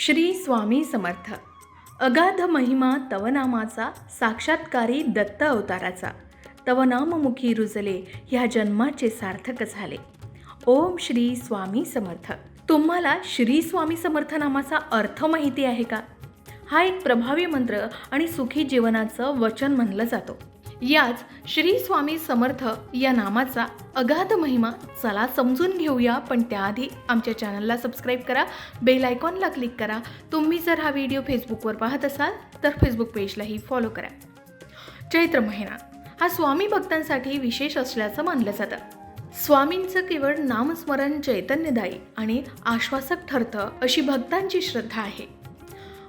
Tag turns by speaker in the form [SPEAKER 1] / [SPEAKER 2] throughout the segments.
[SPEAKER 1] श्री स्वामी समर्थ. अगाध महिमा तवनामाचा साक्षात्कारी दत्त अवताराचा. तवनाममुखी रुजले ह्या जन्माचे सार्थक झाले. ओम श्री स्वामी समर्थ. तुम्हाला श्री स्वामी समर्थ नामाचा अर्थ माहिती आहे का? हा एक प्रभावी मंत्र आणि सुखी जीवनाचं वचन म्हणलं जातो. याच श्री स्वामी समर्थ या नामाचा अगाध महिमा चला समजून घेऊया. पण त्याआधी आमच्या चॅनलला सबस्क्राईब करा बेल आयकॉनला क्लिक करा. तुम्ही जर हा व्हिडिओ फेसबुकवर पाहत असाल तर फेसबुक पेजलाही फॉलो करा. चैत्र महिना. हा स्वामी भक्तांसाठी विशेष असल्याचं मानलं जातं. स्वामींचं केवळ नामस्मरण चैतन्यदायी आणि आश्वासक ठरतं अशी भक्तांची श्रद्धा आहे.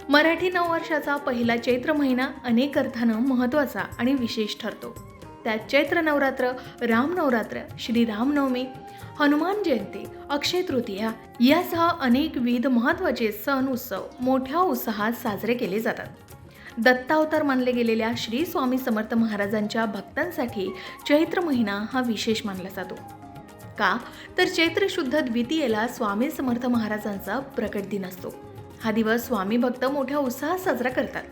[SPEAKER 1] मराठी नववर्षाचा पहिला चैत्र महिना अनेक अर्थानं महत्त्वाचा आणि विशेष ठरतो. त्यात चैत्र नवरात्र राम नवरात्र हनुमान जयंती अक्षय तृतीया यासह अनेकविध महत्त्वाचे सण उत्सव मोठ्या उत्साहात साजरे केले जातात. दत्तावतार मानले गेलेल्या श्री स्वामी समर्थ महाराजांच्या भक्तांसाठी चैत्र महिना हा विशेष मानला जातो. का? तर चैत्र शुद्ध द्वितीयेला स्वामी समर्थ महाराजांचा प्रकट दिन असतो. हा दिवस स्वामी भक्त मोठ्या उत्साहात साजरा करतात.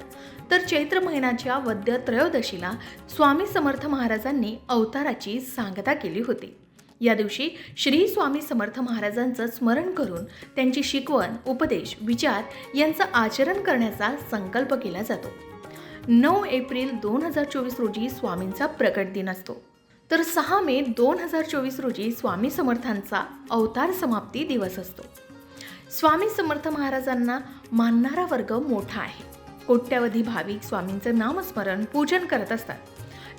[SPEAKER 1] तर चैत्र महिन्याच्या वद्य त्रयोदशीला स्वामी समर्थ महाराजांनी अवताराची सांगता केली होती. या दिवशी श्री स्वामी समर्थ महाराजांचं स्मरण करून त्यांची शिकवण उपदेश विचार यांचं आचरण करण्याचा संकल्प केला जातो. नऊ एप्रिल दोन हजार चोवीस रोजी स्वामींचा प्रकट दिन असतो. तर सहा मे दोन हजार चोवीस रोजी स्वामी समर्थांचा अवतार समाप्ती दिवस असतो. स्वामी समर्थ महाराजांना मानणारा वर्ग मोठा आहे. कोट्यावधी भाविक स्वामींचं नामस्मरण पूजन करत असतात.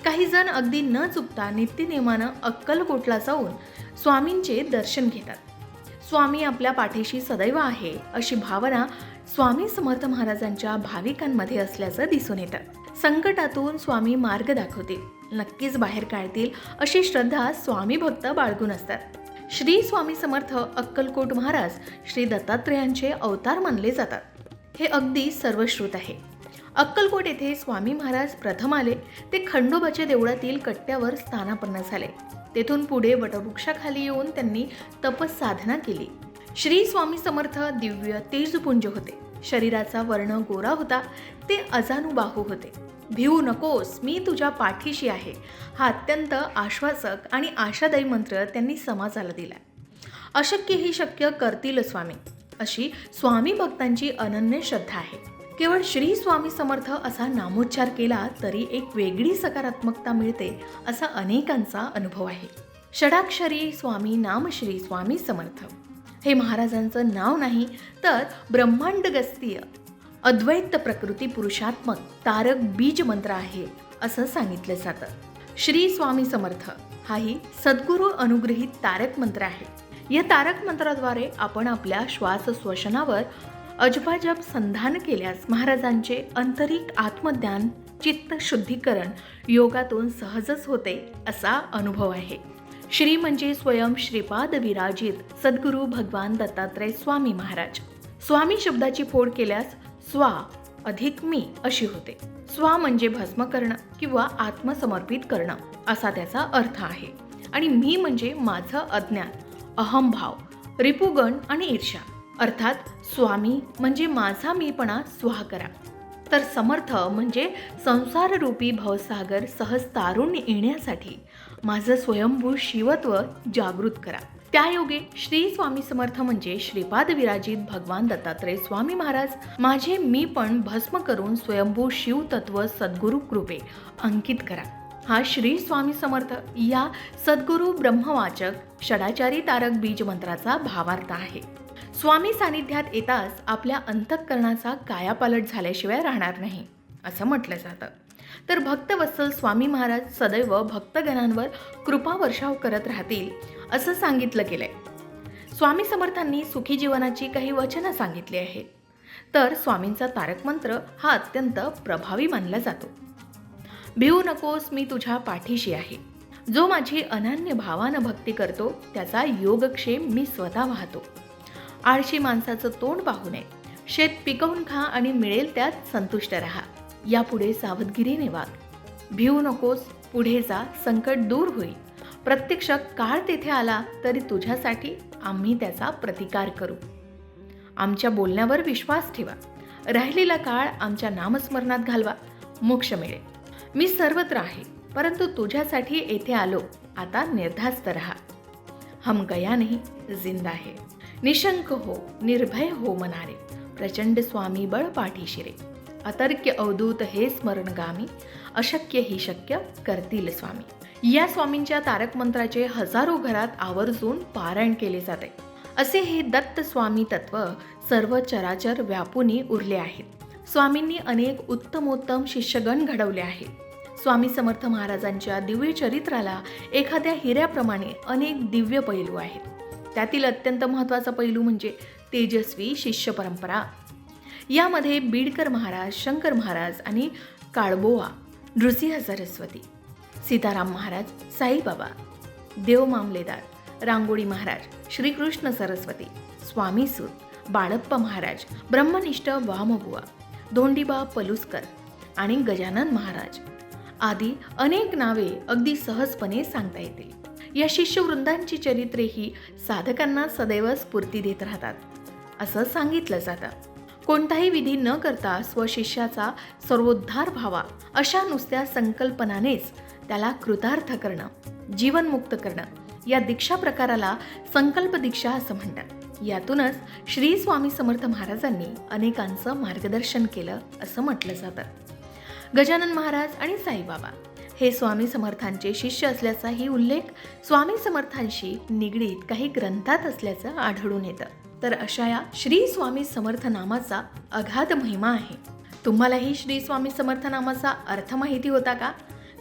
[SPEAKER 1] काही जण अगदी न चुकता नित्यनियमानं अक्कलकोटला जाऊन स्वामींचे दर्शन घेतात. स्वामी आपल्या पाठीशी सदैव आहे अशी भावना स्वामी समर्थ महाराजांच्या भाविकांमध्ये असल्याचं दिसून येतं. संकटातून स्वामी मार्ग दाखवतील. नक्कीच बाहेर काढतील अशी श्रद्धा स्वामी भक्त बाळगून असतात. श्री स्वामी समर्थ अक्कलकोट महाराज श्री दत्तात्रेयांचे अवतार मानले जातात. हे अगदी सर्वश्रुत आहे. अक्कलकोट येथे स्वामी महाराज प्रथम आले ते खंडोबाच्या देवळातील कट्ट्यावर स्थानापन्न झाले. तेथून पुढे वटवृक्षाखाली येऊन त्यांनी तपसाधना केली. श्री स्वामी समर्थ दिव्य तेजपुंज होते. शरीराचा वर्ण गोरा होता ते अजानुबाहू होते. भिवू नकोस मी तुझ्या पाठीशी आहे. हा अत्यंत आश्वासक आणि आशादायी मंत्र त्यांनी समाजाला दिला अशक्य ही शक्य करतील स्वामी. अशी स्वामी भक्तांची अनन्य श्रद्धा आहे. केवळ श्री स्वामी समर्थ असा नामोच्चार केला तरी एक वेगळी सकारात्मकता मिळते असा अनेकांचा अनुभव आहे. षडाक्षरी स्वामी नाम श्री स्वामी समर्थ. हे महाराजांचं नाव नाही तर ब्रह्मांडगस्तीय अद्वैत प्रकृती पुरुषात्मक तारक बीज मंत्र आहे असं सांगितलं जातं. श्री स्वामी समर्थ हाही सद्गुरू अनुग्रहित तारक मंत्र आहे. या तारक मंत्राद्वारे आपण आपल्या श्वास श्वसनावर अजबाजब संधान केल्यास महाराजांचे आंतरिक आत्मज्ञान चित्त शुद्धीकरण योगातून सहजच होते असा अनुभव आहे. श्री म्हणजे स्वयं श्रीपाद विराजित सद्गुरू भगवान दत्तात्रय स्वामी महाराज. स्वामी शब्दाची फोड केल्यास स्वा अधिक मी अशी होते. स्वा म्हणजे भस्म करणं किंवा आत्मसमर्पित करणं असा त्याचा अर्थ आहे. आणि मी म्हणजे माझं अज्ञान अहमभाव रिपुगण आणि ईर्षा अर्थात स्वामी म्हणजे माझा मीपणा स्वाह करा. तर समर्थ म्हणजे संसाररूपी भवसागर सहज तारून येण्यासाठी माझं स्वयंभू शिवत्व जागृत करा. त्यायोगे श्री स्वामी समर्थ म्हणजे श्रीपाद विराजित भगवान दत्तात्रय स्वामी महाराज. माझे मी पण भस्म करून स्वयंभू शिव तत्व सद्गुरु कृपे अंकित करा. हा श्री स्वामी समर्थ या सद्गुरू ब्रह्मवाचक षडाचारी तारक बीज मंत्राचा भावार्थ आहे. स्वामी सानिध्यात येताच आपल्या अंतःकरणाचा कायापालट झाल्याशिवाय राहणार नाही असं म्हटलं जातं. तर भक्तवत्सल स्वामी महाराज सदैव भक्तगणांवर कृपा वर्षाव करत राहतील असं सांगितलं गेलं आहे स्वामी समर्थांनी सुखी जीवनाची काही वचनं सांगितली आहेत. तर स्वामींचा तारक मंत्र हा अत्यंत प्रभावी मानला जातो. भिवू नकोस मी तुझ्या पाठीशी आहे. जो माझी अनन्य भावानं भक्ती करतो त्याचा योगक्षेम मी स्वतः वाहतो. आळशी माणसाचं तोंड पाहू नये. शेत पिकवून खा आणि मिळेल त्यात संतुष्ट राहा. यापुढे सावधगिरीने वाग. भिवू नकोस पुढे जा संकट दूर होईल. प्रत्यक्ष काळ तेथे आला तरी तुझ्यासाठी आम्ही त्याचा प्रतिकार करू. आमच्या बोलण्यावर विश्वास ठेवा. राहिलेला काळ आमच्या नामस्मरणात घालवा. मोक्ष मिळेल. मी सर्वत्र आहे परंतु तुझ्यासाठी येथे आलो. आता निर्धास्त रहा. हम गया नहीं जिंदा है. निशंक हो निर्भय हो मनारे. प्रचंड स्वामी बळ पाठीशिरे. अतर्क्य अवधूत हे स्मरणगामी. अशक्य ही शक्य करतील स्वामी. या स्वामींच्या तारक मंत्राचे हजारो घरात आवर्जून पारायण केले जाते. असे हे दत्त स्वामी तत्व सर्व चराचर व्यापूनी उरले आहेत. स्वामींनी अनेक उत्तमोत्तम शिष्यगण घडवले आहेत. स्वामी समर्थ महाराजांच्या दिव्य चरित्राला एखाद्या हिऱ्याप्रमाणे अनेक दिव्य पैलू आहेत. त्यातील अत्यंत महत्त्वाचा पैलू म्हणजे तेजस्वी शिष्य परंपरा. यामध्ये बीडकर महाराज शंकर महाराज आणि काळबोआ नृसिंह सरस्वती. सीताराम महाराज साईबाबा देव मामलेदार रांगोळी महाराज श्रीकृष्ण सरस्वती स्वामीसूत बाळप्पा महाराज ब्रह्मनिष्ठ वामबुवा धोंडीबा पलुसकर आणि गजानन महाराज आदी अनेक नावे अगदी सहजपणे सांगता येतील. या शिष्यवृंदांची चरित्रे ही साधकांना सदैव स्फूर्ती देत राहतात असं सांगितलं जातं. कोणताही विधी न करता स्वशिष्याचा सर्वोद्धार व्हावा अशा नुसत्या संकल्पनानेच त्याला कृतार्थ करणं जीवनमुक्त करणं या दीक्षा प्रकाराला संकल्प दीक्षा असं म्हणतात. यातूनच श्री स्वामी समर्थ महाराजांनी अनेकांचं मार्गदर्शन केलं असं म्हटलं जातं. गजानन महाराज आणि साईबाबा हे स्वामी समर्थांचे शिष्य असल्याचाही उल्लेख स्वामी समर्थांशी निगडीत काही ग्रंथात असल्याचं आढळून येतं. तर अशा या श्री स्वामी समर्थ नामाचा अगाध महिमा आहे. तुम्हालाही श्री स्वामी समर्थ नामाचा अर्थ माहिती होता का?